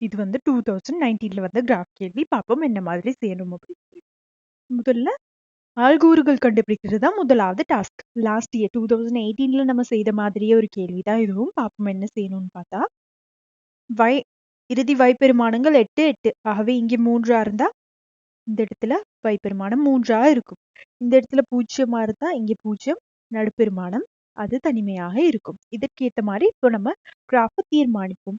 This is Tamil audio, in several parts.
இது வந்து டூ தௌசண்ட் நைன்டீன்ல வந்த கிராஃப் கேள்வி. பார்ப்போம் என்ன மாதிரி செய்யணும் அப்படின்னு முதல்ல ஆள்கூறுகள் கண்டுபிடிக்கிறது தான் முதலாவது task last year two thousand எயிட்டீன்ல நம்ம செய்த மாதிரியே ஒரு கேள்வி தான் இதுவும். பார்ப்போம் என்ன செய்யணும்னு பார்த்தா. வை இறுதி வைப்பெருமானங்கள் எட்டு எட்டு. ஆகவே இங்கே மூன்றா இருந்தா இந்த இடத்துல வைப்பெருமானம் மூன்றா இருக்கும். இந்த இடத்துல பூஜ்ஜியமா இருந்தா இங்கே பூஜ்ஜியம் நடுப்பெருமானம் அது தனிமையாக இருக்கும். இதற்கேற்ற மாதிரி இப்போ நம்ம கிராஃபை தீர்மானிப்போம்.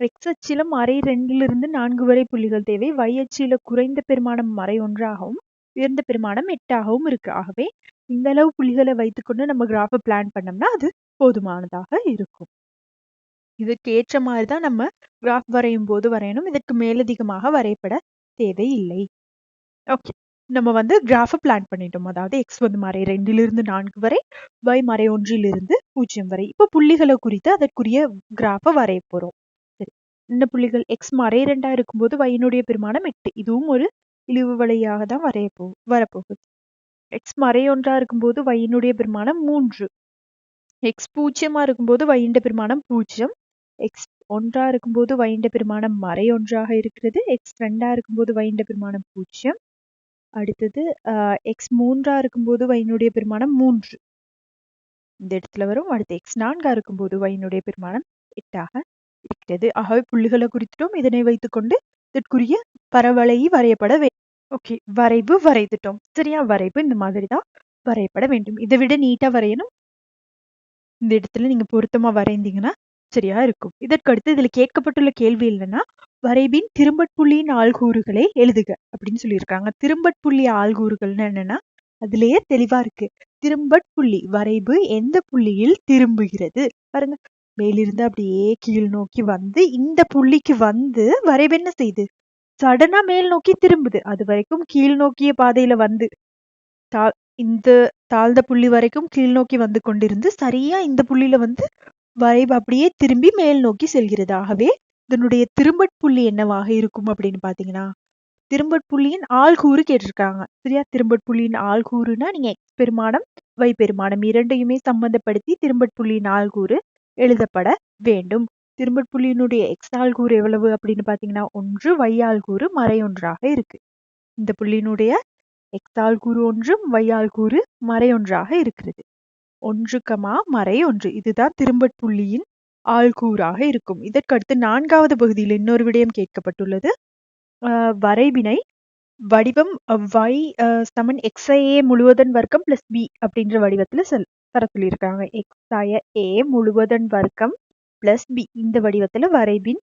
எக்ஸ் அச்சிலும் மறை ரெண்டிலிருந்து நான்கு வரை புள்ளிகள் தேவை. y அச்சில குறைந்த பெருமானம் மறை ஒன்றாகவும் உயர்ந்த பெருமானம் எட்டாகவும் இருக்கு. ஆகவே இந்த அளவு புள்ளிகளை வைத்துக்கொண்டு நம்ம கிராஃபை பிளான் பண்ணோம்னா அது போதுமானதாக இருக்கும். இதற்கு ஏற்ற மாதிரி தான் நம்ம கிராஃப் வரையும் போது வரையணும். இதற்கு மேலதிகமாக வரையப்பட தேவையில்லை ஓகே நம்ம வந்து கிராஃபை பிளான் பண்ணிட்டோம். அதாவது எக்ஸ் வந்து மறை ரெண்டிலிருந்து நான்கு வரை y மறை ஒன்றிலிருந்து பூஜ்ஜியம் வரை. இப்போ புள்ளிகளை குறித்து அதற்குரிய கிராஃபை வரைய போகிறோம் இந்த புள்ளிகள் எக்ஸ் மறை ரெண்டா இருக்கும்போது வயினுடைய பெருமானம் எட்டு. இதுவும் ஒரு இழிவு வழியாக தான் வரைய போ வரப்போகுது. எக்ஸ் மறை ஒன்றா இருக்கும்போது வையினுடைய பெருமானம் மூன்று. எக்ஸ் பூஜ்ஜியமா இருக்கும்போது வயின்ற பெருமானம் பூஜ்ஜியம் எக்ஸ் ஒன்றா இருக்கும்போது வயின்ற பெருமானம் மறை ஒன்றாக இருக்கிறது. எக்ஸ் ரெண்டா இருக்கும்போது வயின்ற பெருமானம் பூஜ்ஜியம் அடுத்தது எக்ஸ் மூன்றா இருக்கும்போது வயினுடைய பெருமானம் மூன்று. இந்த இடத்துல வரும். அடுத்து எக்ஸ் நான்கா இருக்கும்போது வயினுடைய பெருமானம் எட்டாக. இருக்கிறது ஆகவே புள்ளிகளை குறித்துட்டோம் இதனை வைத்துக்கொண்டு இதற்குரிய பரவலை வரையப்பட வேண்டும் ஓகே வரைவு வரைந்துட்டோம் சரியா? வரைவு இந்த மாதிரி தான் வரையப்பட வேண்டும். இதை விட நீட்டா வரையணும். இந்த இடத்துல நீங்க பொருத்தமா வரைந்தீங்கன்னா சரியா இருக்கும். இதற்கடுத்து இதுல கேட்கப்பட்டுள்ள கேள்வி இல்லைன்னா வரைபின் திரும்பட்புள்ளியின் ஆள்கூறுகளை எழுதுக அப்படின்னு சொல்லியிருக்காங்க. திரும்பட்புள்ளி ஆள்கூறுகள்னு என்னன்னா அதுலயே தெளிவா இருக்கு. திரும்பட்புள்ளி வரைவு எந்த புள்ளியில் திரும்புகிறது? பாருங்க மேலிருந்து அப்படியே கீழ் நோக்கி வந்து இந்த புள்ளிக்கு வந்து வரைவு என்ன செய்யுது சடனா மேல் நோக்கி திரும்புது. அது வரைக்கும் கீழ் நோக்கிய பாதையில வந்து. தா இந்த தாழ்ந்த புள்ளி வரைக்கும் கீழ் நோக்கி வந்து கொண்டிருந்து சரியா இந்த புள்ளியில வந்து வரைவு அப்படியே திரும்பி மேல் நோக்கி செல்கிறது. ஆகவே இதனுடைய திரும்பட் புள்ளி என்னவாக இருக்கும் அப்படின்னு பாத்தீங்கன்னா திரும்பட் புள்ளியின் ஆள்கூறு கேட்டிருக்காங்க. சரியா? திரும்பட் புள்ளியின் ஆள்கூறுனா நீங்க எக்ஸ் பெருமானம் வை பெருமானம் இரண்டையுமே சம்பந்தப்படுத்தி திரும்பட் புள்ளியின் ஆள்கூறு எழுதப்பட வேண்டும். திரும்பட் எக்ஸ்டால் கூறு எவ்வளவு அப்படின்னு பாத்தீங்கன்னா ஒன்று வையால் கூறு மறையொன்றாக இருக்கு. இந்த புள்ளியினுடைய எக்ஸ் கூறு ஒன்றும் வையால் கூறு மறையொன்றாக இருக்கிறது. ஒன்று கமா மறை ஒன்று இதுதான் திரும்பட்புள்ளியின் ஆள்கூறாக இருக்கும். இதற்கடுத்து நான்காவது பகுதியில் இன்னொரு விடயம் கேட்கப்பட்டுள்ளது. வரைவினை வடிவம் வை சமன் எக்ஸ்ஐஏ முழுவதன் வர்க்கம் பிளஸ் பி அப்படின்ற வடிவத்தில் செல் தர சொல்லியிருக்காங்க. எக்ஸ் எக்ஸ்ஐய ஏ முழுவதன் வர்க்கம் பிளஸ் பி இந்த வடிவத்தில் வரைபின்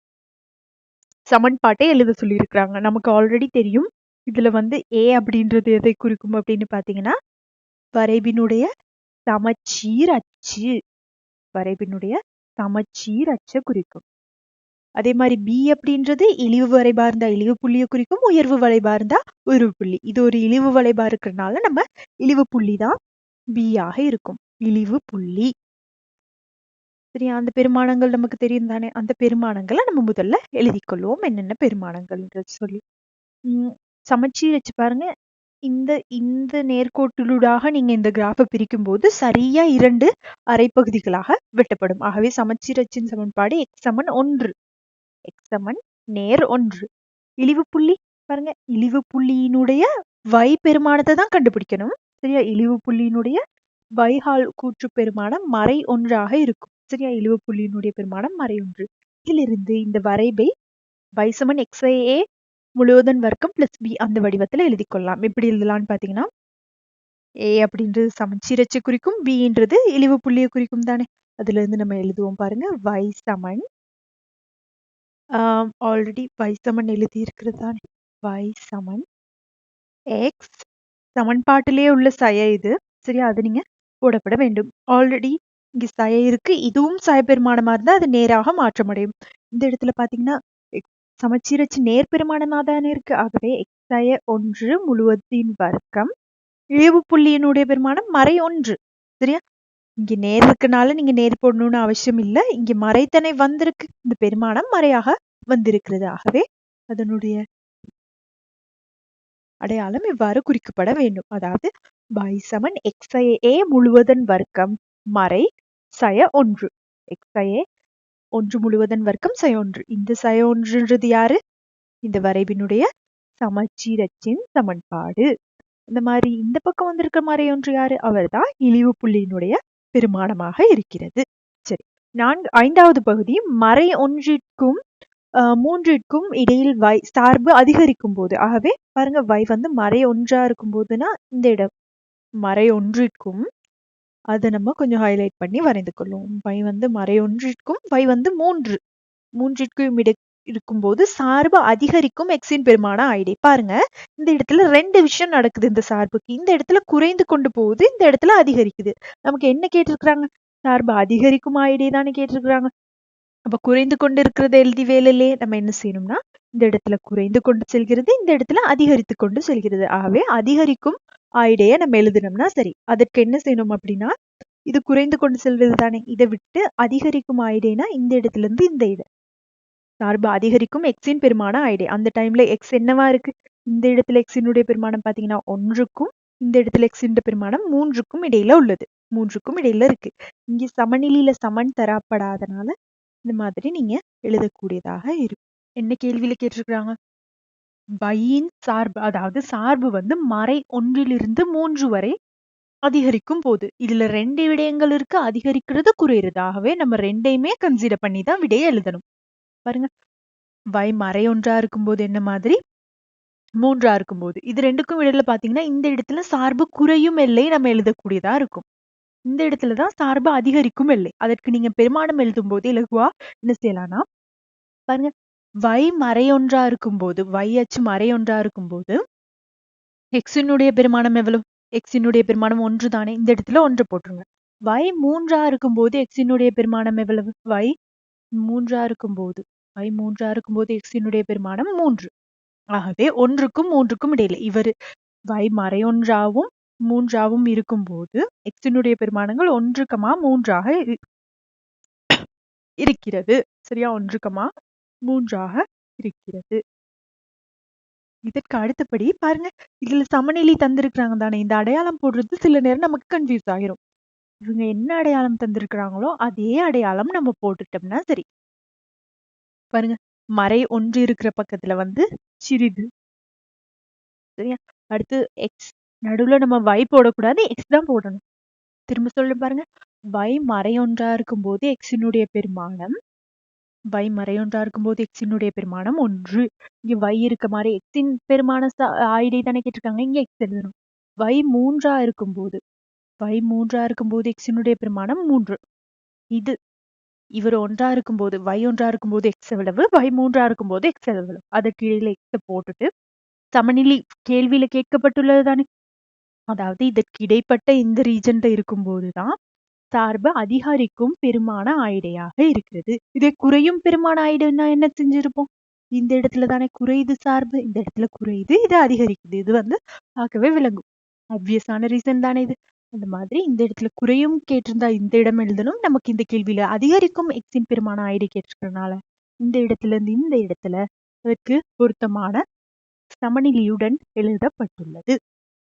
சமன்பாட்டை எழுத சொல்லியிருக்கிறாங்க. நமக்கு ஆல்ரெடி தெரியும். இதில் வந்து ஏ அப்படின்றது எதை குறிக்கும் அப்படின்னு பார்த்தீங்கன்னா வரைபினுடைய சமச்சீர் அச்சு. வரைபினுடைய சமச்சீர் அச்சை குறிக்கும். அதே மாதிரி பி அப்படின்றது இழிவு வளைபா இருந்தா இழிவு புள்ளியை குறிக்கும் உயர்வு வளைபா இருந்தா உயர்வு புள்ளி. இது ஒரு இழிவு வளைபா இருக்கிறதுனால நம்ம இழிவு புள்ளி தான் பி ஆக இருக்கும். இழிவு புள்ளி. சரியா? அந்த பெருமானங்கள் நமக்கு தெரியும் தானே? அந்த பெருமானங்களை நம்ம முதல்ல எழுதிக்கொள்வோம். என்னென்ன பெருமானங்கள்ன்றது சொல்லி. உம் சமச்சீர் வச்சு பாருங்க. இந்த இந்த நேர்கோட்டிலூடாக நீங்க இந்த கிராஃபை பிரிக்கும் போது சரியா இரண்டு அரைப்பகுதிகளாக வெட்டப்படும். ஆகவே சமச்சீர் அச்சின் சமன்பாடு எக்ஸ் சமன் ஒன்று. எக்ஸ் சமன் நேர் ஒன்று. இழிவு புள்ளி? பாருங்க. இழிவு புள்ளியினுடைய வை பெருமானத்தை தான் கண்டுபிடிக்கணும். சரியா? இழிவு புள்ளியினுடைய வைஹால் கூற்று பெருமானம் மறை ஒன்றாக இருக்கும். சரியா? இழிவு புள்ளியினுடைய பெருமானம் மறை ஒன்று. இதிலிருந்து இந்த வரைபை வைசமன் எக்ஸ்ஐஏ முழுவதன் வர்க்கம் பிளஸ் பி அந்த வடிவத்தில் எழுதி கொள்ளலாம். எப்படி எழுதலாம்னு பார்த்தீங்கன்னா ஏ அப்படின்றது சமச்சீரச்சை குறிக்கும் பின்றது இழிவு புள்ளியை குறிக்கும் தானே. அதுல இருந்து நம்ம எழுதுவோம் பாருங்க. வை சமன் ஆல்ரெடி வைசமன் எழுதி இருக்கிறது தானே. வை சமன் எக்ஸ் சமன்பாட்டிலே உள்ள சய இது. சரியா? அது நீங்க போடப்பட வேண்டும். ஆல்ரெடி இங்க சய இருக்கு. இதுவும் சய பெருமானமா இருந்தா அது நேராக மாற்றமடையும் இந்த இடத்துல பாத்தீங்கன்னா சமச்சீரச்சு நேர் பெருமானமா தானே இருக்கு. ஆகவே எக்ஸய ஒன்று முழுவதின் வர்க்கம் இழிவு புள்ளியினுடைய பெருமானம் மறை ஒன்று. சரியா? இங்க நேர் இருக்கனால நீங்க நேர் போடணும்னு அவசியம் இல்லை. இங்க மறைத்தனை வந்திருக்கு. இந்த பெருமானம் மறையாக வந்திருக்கிறது. ஆகவே அதனுடைய அடையாளம் இவ்வாறு குறிக்கப்பட வேண்டும். அதாவது பை சமன் ஏ முழுவதன் வர்க்கம் மறை சய ஒன்று. எக்ஸய ஒன்று முழுவதன் வர்க்கம் சய ஒன்று. இந்த சய ஒன்றுன்றது யாரு? இந்த வரைவினுடைய சமச்சீரச்சின் சமன்பாடு. இந்த மாதிரி இந்த பக்கம் வந்திருக்க மறை ஒன்று யாரு? அவர்தான் இழிவு புள்ளியினுடைய பெருமானமாக இருக்கிறது. சரி நான்கு ஐந்தாவது பகுதி மறை ஒன்றிற்கும் மூன்றிற்கும் இடையில் வை சார்பு அதிகரிக்கும் போது ஆகவே பாருங்க வை வந்து மறை ஒன்றா இருக்கும் போதுனா இந்த இடம் மறை ஒன்றிற்கும் அதை நம்ம கொஞ்சம் ஹைலைட் பண்ணி வரைந்து கொள்வோம். பை வந்து மறை ஒன்றிற்கும் வந்து மூன்று. மூன்றிற்கும் இட இருக்கும்போது சார்பு அதிகரிக்கும் எக்ஸின் பெருமான ஐடி பாருங்க இந்த இடத்துல ரெண்டு விஷயம் நடக்குது இந்த சார்புக்கு. இந்த இடத்துல குறைந்து கொண்டு போகுது இந்த இடத்துல அதிகரிக்குது. நமக்கு என்ன கேட்டிருக்கிறாங்க? சார்பு அதிகரிக்கும் ஐடி தானே கேட்டிருக்கிறாங்க. அப்ப குறைந்து கொண்டு இருக்கிறத எழுதி வேலையிலே நம்ம என்ன செய்யணும்னா இந்த இடத்துல குறைந்து கொண்டு செல்கிறது இந்த இடத்துல அதிகரித்து கொண்டு செல்கிறது. ஆகவே அதிகரிக்கும் ஆயிடைய நம்ம எழுதினோம்னா சரி. அதற்கு என்ன செய்யணும் அப்படின்னா இது குறைந்து கொண்டு செல்வது தானே. இதை விட்டு அதிகரிக்கும் ஆயிடேனா இந்த இடத்துல இருந்து இந்த இடம் சார்பு அதிகரிக்கும் எக்ஸின் பெருமான ஆயிடே அந்த டைம்ல எக்ஸ் என்னவா இருக்கு? இந்த இடத்துல எக்ஸினுடைய பெருமானம் பாத்தீங்கன்னா ஒன்றுக்கும் இந்த இடத்துல எக்ஸின் பெருமானம் மூன்றுக்கும் இடையில உள்ளது. மூன்றுக்கும் இடையில இருக்கு. இங்க சமநிலையில சமன் தரப்படாதனால இந்த மாதிரி நீங்க எழுதக்கூடியதாக இருக்கும். என்ன கேள்வியில கேட்டிருக்கிறாங்க? வையின் சார்பு அதாவது சார்பு வந்து மறை ஒன்றிலிருந்து மூன்று வரை அதிகரிக்கும் போது இதுல ரெண்டு விடயங்கள் இருக்கு அதிகரிக்கிறது குறையிறது. ஆகவே நம்ம ரெண்டையுமே கன்சிடர் பண்ணி தான் விடையை எழுதணும். பாருங்க. வை மறை ஒன்றா இருக்கும்போது என்ன மாதிரி? மூன்றா இருக்கும்போது. இது ரெண்டுக்கும் இடையில பாத்தீங்கன்னா இந்த இடத்துல சார்பு குறையும் எல்லை நம்ம எழுதக்கூடியதா இருக்கும். இந்த இடத்துல தான் சார்பு அதிகரிக்கும் எல்லை. அதற்கு நீங்க பெருமானம் எழுதும் போது இலகுவா என்ன செய்யலாம்னா பாருங்க. வை மறையொன்றா இருக்கும்போது வை அச்சு மறையொன்றா இருக்கும்போது எக்ஸினுடைய பெருமானம் எவ்வளவு? எக்ஸினுடைய பெருமானம் ஒன்று தானே இந்த இடத்துல ஒன்று போட்டுருங்க. வை மூன்றா இருக்கும்போது எக்ஸினுடைய பெருமானம் எவ்வளவு? வை மூன்றா இருக்கும்போது வை மூன்றா இருக்கும்போது எக்ஸினுடைய பெருமானம் மூன்று. ஆகவே ஒன்றுக்கும் மூன்றுக்கும் இடையில இவர் வை மறையொன்றாவும் மூன்றாவும் இருக்கும்போது எக்ஸினுடைய பெருமானங்கள் ஒன்றுக்கமா மூன்றாக இரு- இருக்கிறது. சரியா? ஒன்றுக்கமா மூன்றாக இருக்கிறது இதற்கு அடுத்தபடி பாருங்க இதுல சமநிலை தந்திருக்கிறாங்க தானே இந்த அடையாளம் போடுறது சில நேரம் நமக்கு கன்ஃபியூஸ் ஆகிரும் இவங்க என்ன அடையாளம் தந்திருக்கிறாங்களோ அதே அடையாளம் நம்ம போட்டுட்டோம்னா சரி. பாருங்க மறை ஒன்று இருக்கிற பக்கத்துல வந்து சிறிது. சரியா? அடுத்து எக்ஸ் நடுவுல நம்ம வை போடக்கூடாது எக்ஸ் தான் போடணும். திரும்ப சொல்ல பாருங்க y மறையொன்றா இருக்கும்போது எக்ஸினுடைய பெருமானம் y மறையொன்றா இருக்கும்போது எக்ஸினுடைய பெருமானம் ஒன்று. இங்கே y இருக்க மாதிரி எக்ஸின் பெருமான ஆயிடை தானே கேட்டிருக்காங்க. இங்கே எக்ஸ் எழுதணும். y மூன்றா இருக்கும்போது. y மூன்றா இருக்கும்போது எக்ஸினுடைய பெருமானம் மூன்று. இது. இவர் ஒன்றா இருக்கும்போது y ஒன்றா இருக்கும்போது எக்ஸ் எவ்வளவு? y மூன்றா இருக்கும்போது எக்ஸ் எவ்வளவு? அதற்கு இடையில எக்ஸை போட்டுட்டு சமநிலை கேள்வியில கேட்கப்பட்டுள்ளது தானே? அதாவது இதற்கு இடைப்பட்ட இந்த ரீஜன்ல இருக்கும்போதுதான் சார்பு அதிகரிக்கும் பெருமான ஆயிடையாக இருக்கிறது. இதே குறையும் பெருமான ஆயிடுன்னா என்ன செஞ்சிருப்போம்? இந்த இடத்துல தானே குறையுது சார்பு இந்த இடத்துல குறையுது இது அதிகரிக்குது. இது வந்து பார்க்கவே விளங்கும். ஆப்வியஸான ரீசன் தானே இது. அந்த மாதிரி இந்த இடத்துல குறையும் கேட்டிருந்தா இந்த இடம் எழுதணும். நமக்கு இந்த கேள்வியில அதிகரிக்கும் எக்ஸின் பெருமான ஆயிடை கேட்டிருக்கறனால இந்த இடத்துல இருந்து இந்த இடத்துல அதற்கு பொருத்தமான சமநிலையுடன் எழுதப்பட்டுள்ளது.